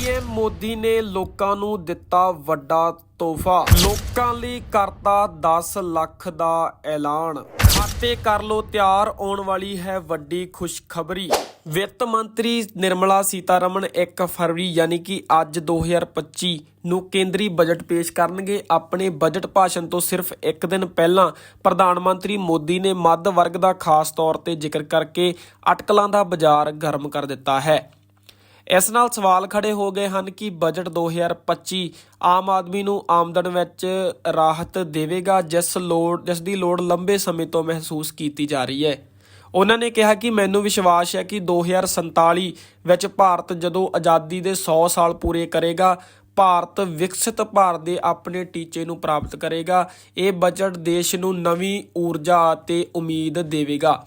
PM Modi ਨੇ ਲੋਕਾਂ ਨੂੰ ਦਿੱਤਾ ਵੱਡਾ ਤੋਹਫਾ। ਲੋਕਾਂ ਲਈ ਕਰਤਾ 10 ਲੱਖ ਦਾ ਐਲਾਨ। ਖਾਤੇ ਕਰ ਲੋ ਤਿਆਰ, ਆਉਣ ਵਾਲੀ ਹੈ ਵੱਡੀ ਖੁਸ਼ਖਬਰੀ। ਵਿੱਤ ਮੰਤਰੀ ਨਿਰਮਲਾ ਸੀਤਾਰਮਨ 1 ਫਰਵਰੀ ਯਾਨੀ ਕਿ ਅੱਜ 2025 ਨੂੰ ਕੇਂਦਰੀ ਬਜਟ ਪੇਸ਼ ਕਰਨਗੇ। ਆਪਣੇ ਬਜਟ ਭਾਸ਼ਣ ਤੋਂ ਸਿਰਫ ਇੱਕ ਦਿਨ ਪਹਿਲਾਂ ਪ੍ਰਧਾਨ ਮੰਤਰੀ ਮੋਦੀ ਨੇ ਮੱਧ ਵਰਗ ਦਾ ਖਾਸ ਤੌਰ ਤੇ ਜ਼ਿਕਰ ਕਰਕੇ ਅਟਕਲਾਂ ਦਾ ਬਾਜ਼ਾਰ ਗਰਮ ਕਰ ਦਿੱਤਾ ਹੈ। ਇਸ ਨਾਲ ਸਵਾਲ ਖੜੇ ਹੋ ਗਏ ਹਨ ਕਿ ਬਜਟ 2025 ਆਮ ਆਦਮੀ ਨੂੰ ਆਮਦਨ ਵਿੱਚ ਰਾਹਤ ਦੇਵੇਗਾ, ਜਿਸ ਲੋੜ, ਜਿਸ ਦੀ ਲੋੜ ਲੰਬੇ ਸਮੇਂ ਤੋਂ ਮਹਿਸੂਸ ਕੀਤੀ ਜਾ ਰਹੀ ਹੈ। ਉਹਨਾਂ ਨੇ ਕਿਹਾ ਕਿ ਮੈਨੂੰ ਵਿਸ਼ਵਾਸ ਹੈ ਕਿ 2047 ਵਿੱਚ ਭਾਰਤ ਜਦੋਂ ਆਜ਼ਾਦੀ ਦੇ 100 ਸਾਲ ਪੂਰੇ ਕਰੇਗਾ, ਭਾਰਤ ਵਿਕਸਿਤ ਭਾਰਤ ਦੇ ਆਪਣੇ ਟੀਚੇ ਨੂੰ ਪ੍ਰਾਪਤ ਕਰੇਗਾ, ਇਹ ਬਜਟ ਦੇਸ਼ ਨੂੰ ਨਵੀਂ ਊਰਜਾ ਅਤੇ ਉਮੀਦ ਦੇਵੇਗਾ।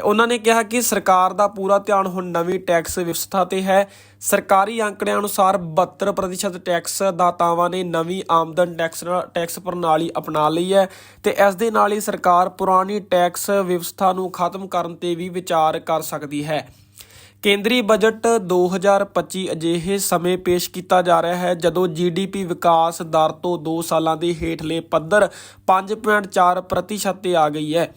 ਉਹਨਾਂ ਨੇ ਕਿਹਾ ਕਿ ਸਰਕਾਰ ਦਾ ਪੂਰਾ ਧਿਆਨ ਹੁਣ ਨਵੀਂ ਟੈਕਸ ਵਿਵਸਥਾ ਤੇ ਹੈ। ਸਰਕਾਰੀ ਅੰਕੜਿਆਂ ਅਨੁਸਾਰ 72% ਟੈਕਸ ਦਾਤਾਵਾਂ ਨੇ ਨਵੀਂ ਆਮਦਨ ਟੈਕਸ ਟੈਕਸ ਪ੍ਰਣਾਲੀ ਅਪਣਾ ਲਈ ਹੈ ਤੇ ਇਸ ਦੇ ਨਾਲ ਹੀ ਸਰਕਾਰ ਪੁਰਾਣੀ ਟੈਕਸ ਵਿਵਸਥਾ ਨੂੰ ਖਤਮ ਕਰਨ ਤੇ ਵੀ ਵਿਚਾਰ ਕਰ ਸਕਦੀ ਹੈ। ਕੇਂਦਰੀ ਬਜਟ 2025 ਅਜਿਹੇ ਸਮੇਂ ਪੇਸ਼ ਕੀਤਾ ਜਾ ਰਿਹਾ ਹੈ ਜਦੋਂ ਜੀਡੀਪੀ ਵਿਕਾਸ ਦਰ ਤੋਂ 2 ਸਾਲਾਂ ਦੇ ਹੇਠਲੇ ਪੱਧਰ 5.4% ਤੇ ਆ ਗਈ ਹੈ।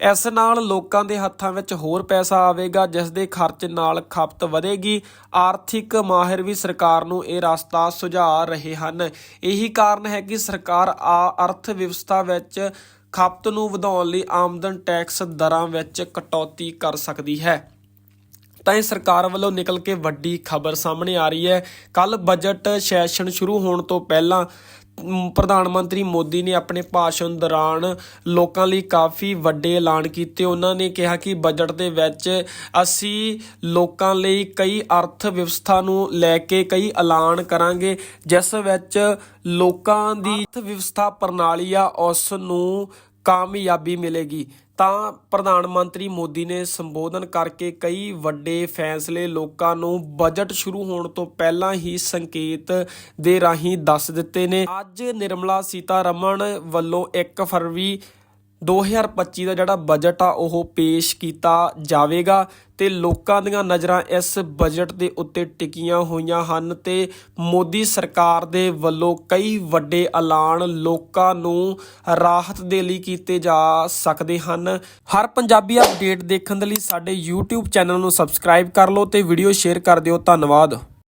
ਇਸ ਨਾਲ ਲੋਕਾਂ ਦੇ ਹੱਥਾਂ ਵਿੱਚ ਹੋਰ ਪੈਸਾ ਆਵੇਗਾ, ਜਿਸ ਦੇ ਖਰਚ ਨਾਲ ਖਪਤ ਵਧੇਗੀ। ਆਰਥਿਕ ਮਾਹਿਰ ਵੀ ਸਰਕਾਰ ਨੂੰ ਇਹ ਰਸਤਾ ਸੁਝਾ ਰਹੇ ਹਨ। ਇਹੀ ਕਾਰਨ ਹੈ ਕਿ ਸਰਕਾਰ ਆ ਅਰਥ ਵਿਵਸਥਾ ਵਿੱਚ ਖਪਤ ਨੂੰ ਵਧਾਉਣ ਲਈ ਆਮਦਨ ਟੈਕਸ ਦਰਾਂ ਵਿੱਚ ਕਟੌਤੀ ਕਰ ਸਕਦੀ ਹੈ। ਤਾਂ ਇਹ ਸਰਕਾਰ ਵੱਲੋਂ ਨਿਕਲ ਕੇ ਵੱਡੀ ਖਬਰ ਸਾਹਮਣੇ ਆ ਰਹੀ ਹੈ। ਕੱਲ ਬਜਟ ਸੈਸ਼ਨ ਸ਼ੁਰੂ ਹੋਣ ਤੋਂ ਪਹਿਲਾਂ ਪ੍ਰਧਾਨ ਮੰਤਰੀ ਮੋਦੀ ਨੇ ਆਪਣੇ ਭਾਸ਼ਣ ਦੌਰਾਨ ਲੋਕਾਂ ਲਈ ਕਾਫੀ ਵੱਡੇ ਐਲਾਨ ਕੀਤੇ। ਉਹਨਾਂ ਨੇ ਕਿਹਾ ਕਿ ਬਜਟ ਦੇ ਵਿੱਚ ਅਸੀਂ ਲੋਕਾਂ ਲਈ ਕਈ ਅਰਥ ਵਿਵਸਥਾ ਨੂੰ ਲੈ ਕੇ ਕਈ ਐਲਾਨ ਕਰਾਂਗੇ, ਜਿਸ ਵਿੱਚ ਲੋਕਾਂ ਦੀ ਅਰਥ ਵਿਵਸਥਾ ਪ੍ਰਣਾਲੀ ਆ, ਉਸ ਨੂੰ ਕਾਮਯਾਬੀ ਮਿਲੇਗੀ। ਤਾਂ ਪ੍ਰਧਾਨ ਮੰਤਰੀ ਮੋਦੀ ਨੇ ਸੰਬੋਧਨ ਕਰਕੇ ਕਈ ਵੱਡੇ ਫੈਸਲੇ ਲੋਕਾਂ ਨੂੰ ਬਜਟ ਸ਼ੁਰੂ ਹੋਣ ਤੋਂ ਪਹਿਲਾਂ ਹੀ ਸੰਕੇਤ ਦੇ ਰਾਹੀਂ ਦੱਸ ਦਿੱਤੇ ਨੇ। ਅੱਜ ਨਿਰਮਲਾ ਸੀਤਾਰਮਣ ਵੱਲੋਂ 1 ਫਰਵਰੀ 2025 ਦਾ ਜਿਹੜਾ ਬਜਟ ਆ, ਉਹ ਪੇਸ਼ ਕੀਤਾ ਜਾਵੇਗਾ ਤੇ ਲੋਕਾਂ ਦੀਆਂ ਨਜ਼ਰਾਂ ਇਸ ਬਜਟ ਦੇ ਉੱਤੇ ਟਿਕੀਆਂ ਹੋਈਆਂ ਹਨ ਤੇ ਮੋਦੀ ਸਰਕਾਰ ਦੇ ਵੱਲੋਂ ਕਈ ਵੱਡੇ ਐਲਾਨ ਲੋਕਾਂ ਨੂੰ ਰਾਹਤ ਦੇ ਲਈ ਕੀਤੇ ਜਾ ਸਕਦੇ ਹਨ। ਹਰ ਪੰਜਾਬੀ ਅਪਡੇਟ ਦੇਖਣ ਦੇ ਲਈ ਸਾਡੇ YouTube ਚੈਨਲ ਨੂੰ ਸਬਸਕ੍ਰਾਈਬ ਕਰ ਲਓ ਤੇ ਵੀਡੀਓ ਸ਼ੇਅਰ ਕਰ ਦਿਓ। ਧੰਨਵਾਦ।